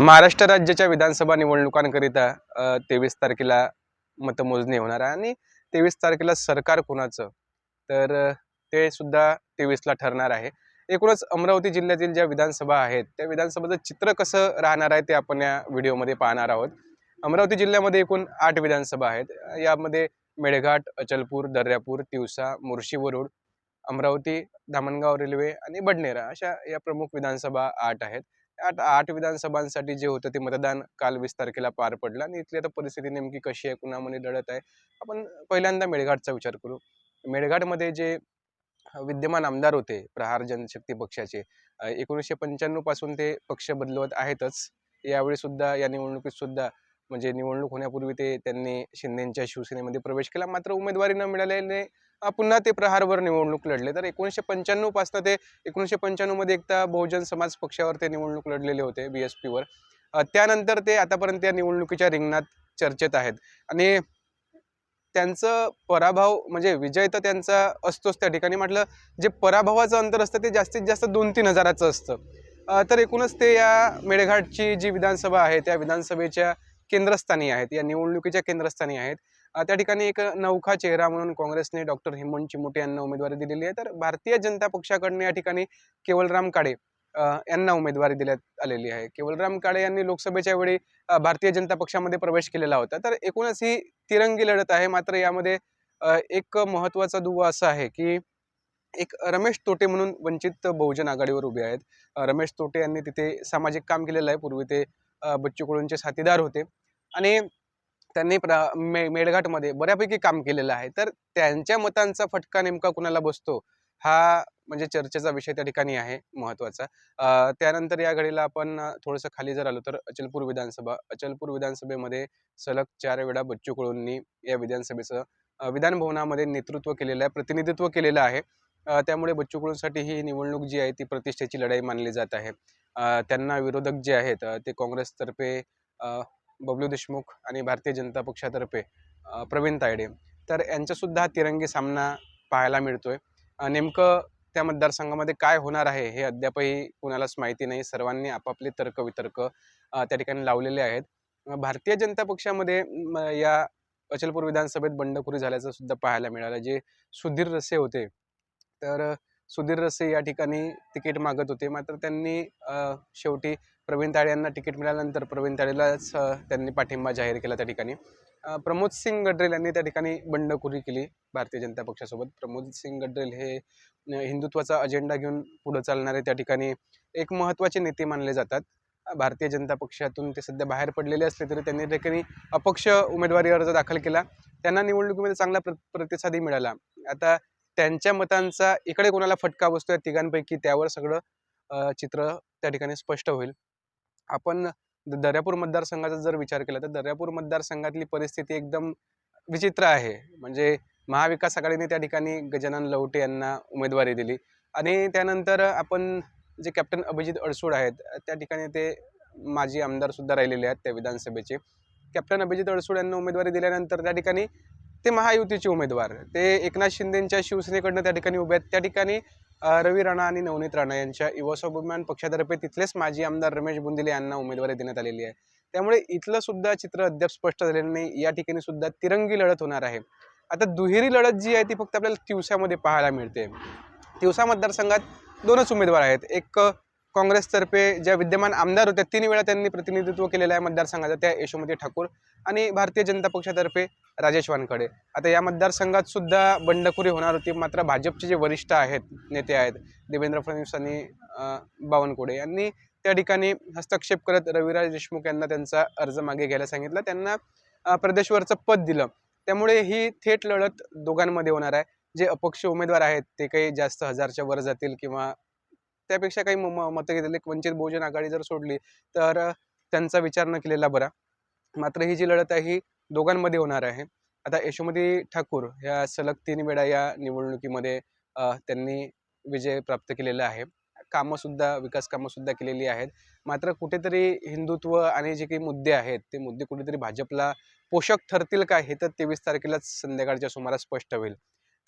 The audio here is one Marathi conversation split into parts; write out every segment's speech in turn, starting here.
महाराष्ट्र राज्याच्या विधानसभा निवडणुकांकरिता तेवीस तारखेला मतमोजणी होणार आहे आणि तेवीस तारखेला सरकार कोणाचं? तर ते सुद्धा तेवीसला ठरणार आहे. एकूणच अमरावती जिल्ह्यातील ज्या विधानसभा आहेत त्या विधानसभेचं चित्र कसं राहणार आहे ते आपण या व्हिडिओमध्ये पाहणार आहोत. अमरावती जिल्ह्यामध्ये एकूण आठ विधानसभा आहेत. यामध्ये मेळघाट अचलपूर दर्यापूर तिवसा मुर्शी वरुड अमरावती धामणगाव रेल्वे आणि बडनेरा अशा या प्रमुख विधानसभा आठ आहेत. आठ आठ विधानसभांसाठी जे होतं ते मतदान काल वीस तारखेला पार पडलं. आणि इथली आता परिस्थिती नेमकी कशी आहे कुणामध्ये लढत आहे आपण पहिल्यांदा मेळघाटचा विचार करू. मेळघाटमध्ये जे विद्यमान आमदार होते प्रहार जनशक्ती पक्षाचे एकोणीसशे पंच्याण्णवपासून ते पक्ष बदलवत आहेतच. यावेळी सुद्धा या निवडणुकीत सुद्धा म्हणजे निवडणूक होण्यापूर्वी ते त्यांनी शिंदेच्या शिवसेनेमध्ये प्रवेश केला. मात्र उमेदवारी न मिळाल्याने पुन्हा ते प्रहारवर निवडणूक लढले. तर एकोणीसशे पंच्याण्णवपासून ते एकोणीसशे पंच्याण्णवमध्ये एकदा बहुजन समाज पक्षावर ते निवडणूक लढलेले होते बी एस पीवर त्यानंतर ते आतापर्यंत या निवडणुकीच्या रिंगणात चर्चेत आहेत. आणि त्यांचं पराभव म्हणजे विजय तर त्यांचा असतोच त्या ठिकाणी. म्हटलं जे पराभवाचं अंतर असतं ते जास्तीत जास्त दोन तीन हजाराचं असतं. तर एकूणच ते या मेळघाटची जी विधानसभा आहे त्या विधानसभेच्या केंद्रस्थानी आहेत या निवडणुकीच्या केंद्रस्थानी आहेत. त्या ठिकाणी एक नौखा चेहरा म्हणून काँग्रेसने डॉक्टर हेमंत चिमुटे यांना उमेदवारी दिलेली आहे. तर भारतीय जनता पक्षाकडून या ठिकाणी केवलराम काळे यांना उमेदवारी देण्यात आलेली आहे. केवलराम काळे यांनी लोकसभेच्या वेळी भारतीय जनता पक्षामध्ये प्रवेश केलेला होता. तर एकूणच ही तिरंगी लढत आहे. मात्र यामध्ये एक महत्त्वाचा दुवा असा आहे की एक रमेश तोटे म्हणून वंचित बहुजन आघाडीवर उभे आहेत. रमेश तोटे यांनी तिथे सामाजिक काम केलेलं आहे. पूर्वी ते बच्चू कडूंचे साथीदार होते. आणि त्यांनी प्र मे मेळघाटमध्ये बऱ्यापैकी काम केलेलं आहे. तर त्यांच्या मतांचा फटका नेमका कुणाला बसतो? हा म्हणजे चर्चेचा विषय त्या ठिकाणी आहे महत्त्वाचा. त्यानंतर या घडीला आपण थोडंसं खाली जर आलो तर अचलपूर विधानसभा अचलपूर विधानसभेमध्ये सलग चार वेळा बच्चू कडूंनी या विधानसभेचं विधानभवनामध्ये नेतृत्व केलेलं आहे प्रतिनिधित्व केलेलं आहे. त्यामुळे बच्चू कडूंसाठी ही निवडणूक जी आहे ती प्रतिष्ठेची लढाई मानली जात आहे. त्यांना विरोधक जे आहेत ते काँग्रेसतर्फे बबलू देशमुख आणि भारतीय जनता पक्षातर्फे प्रवीण तायडे. तर यांचासुद्धा हा तिरंगी सामना पाहायला मिळतो आहे नेमकं त्या मतदारसंघामध्ये काय होणार आहे हे अद्यापही कुणालाच माहिती नाही. सर्वांनी आपापले तर्कवितर्क त्या ठिकाणी लावलेले आहेत. भारतीय जनता पक्षामध्ये या अचलपूर विधानसभेत बंडखोरी झाल्याचं सुद्धा पाहायला मिळालं. जे सुधीर रसे होते तर सुधीर रसे या ठिकाणी तिकीट मागत होते. मात्र त्यांनी शेवटी प्रवीण ताळे यांना तिकीट मिळाल्यानंतर प्रवीण ताळेलाच त्यांनी पाठिंबा जाहीर केला त्या ठिकाणी. प्रमोद सिंग गडरेल यांनी त्या ठिकाणी बंडखोरी केली भारतीय जनता पक्षासोबत. प्रमोद सिंग गडरेल हे हिंदुत्वाचा अजेंडा घेऊन पुढं चालणारे त्या ठिकाणी एक महत्त्वाचे नेते मानले जातात. भारतीय जनता पक्षातून ते सध्या बाहेर पडलेले असले तरी त्यांनी ठिकाणी अपक्ष उमेदवारी अर्ज दाखल केला. त्यांना निवडणुकीमध्ये चांगला प्र प्रतिसादही मिळाला. आता त्यांच्या मतांचा इकडे कोणाला फटका बसतोय तिघांपैकी त्यावर सगळं चित्र त्या ठिकाणी स्पष्ट होईल. आपण दर्यापूर मतदारसंघाचा जर विचार केला तर दर्यापूर मतदारसंघातली परिस्थिती एकदम विचित्र आहे. म्हणजे महाविकास आघाडीने त्या ठिकाणी गजानन लवटे यांना उमेदवारी दिली आणि त्यानंतर आपण जे कॅप्टन अभिजित अडसूड आहेत त्या ठिकाणी ते माजी आमदारसुद्धा राहिलेले आहेत त्या विधानसभेचे. कॅप्टन अभिजित अडसूड यांना उमेदवारी दिल्यानंतर त्या ठिकाणी ते महायुतीचे उमेदवार. ते एकनाथ शिंदेंच्या शिवसेनेकडनं त्या ठिकाणी उभे आहेत. त्या ठिकाणी रवी राणा आणि नवनीत राणा यांच्या युवा स्वाभिमान पक्षातर्फे तिथलेच माजी आमदार रमेश बुंदिले यांना उमेदवारी देण्यात आलेली आहे. त्यामुळे इथलं सुद्धा चित्र अद्याप स्पष्ट झालेलं नाही. या ठिकाणी सुद्धा तिरंगी लढत होणार आहे. आता दुहेरी लढत जी आहे ती फक्त आपल्याला तिवसामध्ये पाहायला मिळते. तिवसा मतदारसंघात दोनच उमेदवार आहेत. एक काँग्रेसतर्फे ज्या विद्यमान आमदार होत्या तीन वेळा त्यांनी प्रतिनिधित्व केलेलं आहे मतदारसंघाचं त्या यशोमती ठाकूर आणि भारतीय जनता पक्षातर्फे राजेश वानखडे. आता या मतदारसंघात सुद्धा बंडखोरी होणार होती. मात्र भाजपचे जे वरिष्ठ आहेत नेते आहेत देवेंद्र फडणवीस आणि बावनकुळे यांनी त्या ठिकाणी हस्तक्षेप करत रविराज देशमुख यांना त्यांचा अर्ज मागे घ्यायला सांगितलं. त्यांना प्रदेशवरचं पद दिलं. त्यामुळे ही थेट लढत दोघांमध्ये होणार आहे. जे अपक्ष उमेदवार आहेत ते काही जास्त हजारच्या वर जातील किंवा त्यापेक्षा काही म- मतं घेतली वंचित बहुजन आघाडी जर सोडली तर त्यांचा विचार न केलेला बरा. मात्र ही जी लढत आहे ही दोघांमध्ये होणार आहे. आता यशोमती ठाकूर ह्या सलग तीन वेळा या निवडणुकीमध्ये त्यांनी विजय प्राप्त केलेला आहे. कामंसुद्धा विकास कामंसुद्धा केलेली आहेत. मात्र कुठेतरी हिंदुत्व आणि जे काही मुद्दे आहेत ते मुद्दे कुठेतरी भाजपला पोषक ठरतील का हे तर तेवीस तारखेलाच संध्याकाळच्या सुमारास स्पष्ट होईल.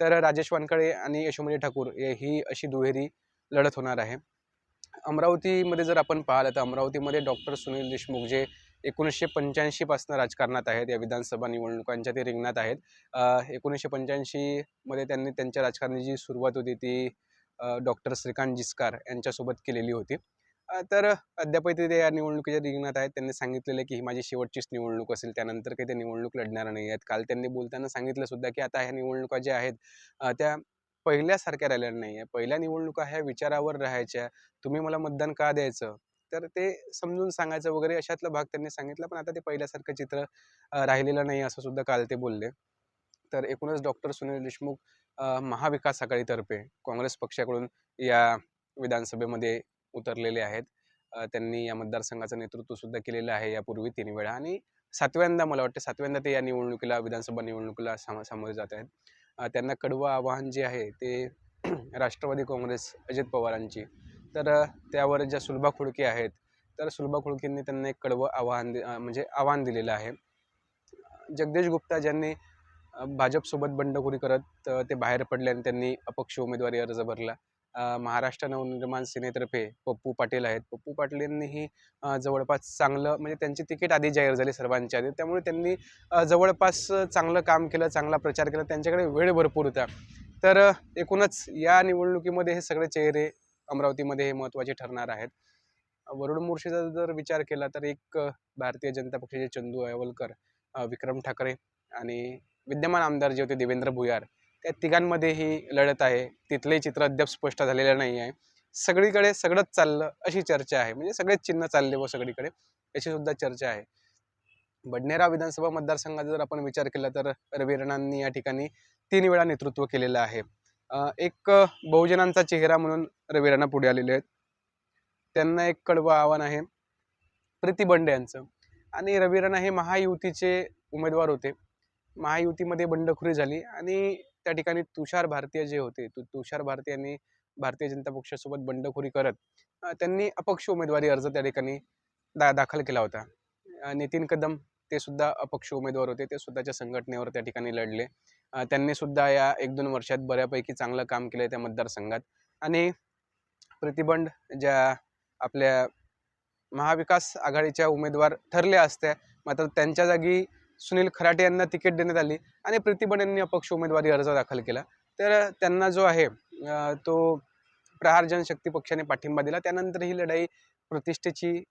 तर राजेश वानखळे आणि यशोमती ठाकूर ही अशी दुहेरी लढत होणार आहे. अमरावतीमध्ये जर आपण पाहिलं तर अमरावतीमध्ये डॉक्टर सुनील देशमुख जे एकोणीसशे पंच्याऐंशीपासून राजकारणात आहेत या विधानसभा निवडणुकांच्या ते रिंगणात आहेत. एकोणीसशे पंच्याऐंशीमध्ये त्यांनी त्यांच्या राजकारणाची जी सुरुवात होती ती डॉक्टर श्रीकांत जिस्कार यांच्यासोबत केलेली होती. तर अद्यापही ते या निवडणुकीच्या रिंगणात आहेत. त्यांनी सांगितलेलं की ही माझी शेवटचीच निवडणूक असेल त्यानंतर काही ते निवडणूक लढणार नाही आहेत. काल त्यांनी बोलताना सांगितलं सुद्धा की आता ह्या निवडणुका ज्या आहेत त्या पहिल्यासारख्या राहिलेल्या नाही आहे पहिल्या निवडणुका ह्या विचारावर राहायच्या. तुम्ही मला मतदान का द्यायचं? तर ते समजून सांगायचं वगैरे अशातला भाग त्यांनी सांगितला पण आता ते पहिल्यासारखं चित्र राहिलेलं नाही असं सुद्धा काल ते बोलले. तर एकूणच डॉक्टर सुनील देशमुख महाविकास आघाडीतर्फे काँग्रेस पक्षाकडून या विधानसभेमध्ये उतरलेले आहेत. त्यांनी या मतदारसंघाचं नेतृत्व सुद्धा केलेलं आहे यापूर्वी तीन वेळा. आणि सातव्यांदा मला वाटतं सातव्यांदा ते या निवडणुकीला विधानसभा निवडणुकीला सामोरे जात आहेत. त्यांना कडवं आव्हान जे आहे ते राष्ट्रवादी काँग्रेस अजित पवारांची. तर त्यावर ज्या सुलभा खुडके आहेत तर सुलभा खुडकेंनी त्यांना एक कडवं आव्हान दि- म्हणजे आव्हान दिलेलं आहे. जगदीश गुप्ता ज्यांनी भाजपसोबत बंडखोरी करत ते बाहेर पडले आणि त्यांनी अपक्ष उमेदवारी अर्ज भरला. महाराष्ट्र नवनिर्माण सेनेतर्फे पप्पू पाटील आहेत. पप्पू पाटील यांनीही जवळपास चांगलं म्हणजे त्यांची तिकीट आधी जाहीर झाली सर्वांच्या आधी. त्यामुळे त्यांनी जवळपास चांगलं काम केलं चांगला प्रचार केला. त्यांच्याकडे वेळ भरपूर होता. तर एकूणच या निवडणुकीमध्ये हे सगळे चेहरे अमरावतीमध्ये हे महत्त्वाचे ठरणार आहेत. वरुण मोर्शीचा जर विचार केला तर एक भारतीय जनता पक्षाचे चंदू अयवलकर विक्रम ठाकरे आणि विद्यमान आमदार जे होते देवेंद्र भुयार त्या तिघांमध्ये ही लढत आहे. तिथलंही चित्र अद्याप स्पष्ट झालेलं नाही आहे सगळीकडे सगळंच चाललं अशी चर्चा आहे. म्हणजे सगळेच चिन्ह चालले व सगळीकडे. याची सुद्धा चर्चा आहे. बडनेरा विधानसभा मतदारसंघाचा जर आपण विचार केला तर रवीरणांनी या ठिकाणी तीन वेळा नेतृत्व केलेलं आहे. एक बहुजनांचा चेहरा म्हणून रवीरणा पुढे आलेले आहेत. त्यांना एक कडवं आव्हान आहे. प्रीती बंडे यांचं. आणि रवीराणा हे महायुतीचे उमेदवार होते. महायुतीमध्ये बंडखोरी झाली आणि त्या ठिकाणी तुषार भारतीय जे होते तु तुषार भारतीयांनी भारतीय जनता पक्षासोबत बंडखोरी करत त्यांनी अपक्ष उमेदवारी अर्ज त्या ठिकाणी दा दाखल केला होता. नितीन कदम ते सुद्धा अपक्ष उमेदवार होते ते स्वतःच्या संघटनेवर त्या ठिकाणी लढले. त्यांनी सुद्धा या एक दोन वर्षात बऱ्यापैकी चांगलं काम केलं त्या मतदारसंघात. आणि प्रतिबंध ज्या आपल्या महाविकास आघाडीच्या उमेदवार ठरल्या असत्या मात्र त्यांच्या जागी सुनील खराटे यांना तिकीट देण्यात आली आणि प्रतिबंध यांनी अपक्ष उमेदवारी अर्ज दाखल केला. तर त्यांना जो आहे तो प्रहार जनशक्ती पक्षाने पाठिंबा दिला. त्यानंतर ही लढाई प्रतिष्ठेची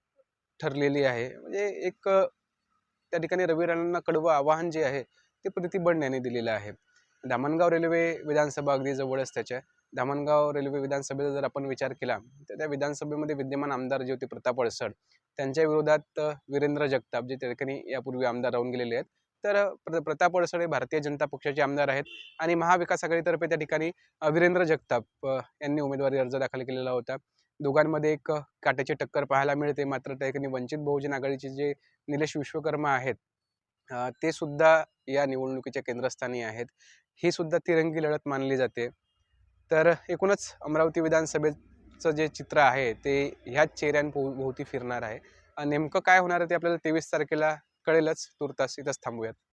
ठरलेली आहे. म्हणजे एक त्या ठिकाणी रवी राणांना कडवं आवाहन जे आहे ते प्रतिबंध यांनी दिलेलं आहे. धामणगाव रेल्वे विधानसभा अगदी जवळच त्याच्या. धामणगाव रेल्वे विधानसभेचा जर आपण विचार केला तर त्या विधानसभेमध्ये विद्यमान आमदार जे होते प्रताप अडसड त्यांच्या विरोधात वीरेंद्र जगताप जे त्या ठिकाणी यापूर्वी आमदार राहून गेलेले आहेत. तर प्र प्रताप अडसळे भारतीय जनता पक्षाचे आमदार आहेत आणि महाविकास आघाडीतर्फे त्या ठिकाणी वीरेंद्र जगताप यांनी उमेदवारी अर्ज दाखल केलेला होता. दोघांमध्ये एक काट्याची टक्कर पाहायला मिळते. मात्र त्या ठिकाणी वंचित बहुजन आघाडीचे जे निलेश विश्वकर्मा आहेत ते सुद्धा या निवडणुकीच्या केंद्रस्थानी आहेत. ही सुद्धा तिरंगी लढत मानली जाते. तर एकूणच अमरावती विधानसभेत चं जे चित्र आहे ते ह्याच चेहऱ्यांभोव भोवती फिरणार आहे. नेमकं काय होणार आहे ते आपल्याला तेवीस तारखेला कळेलच. तुर्तास इथंच थांबूयात.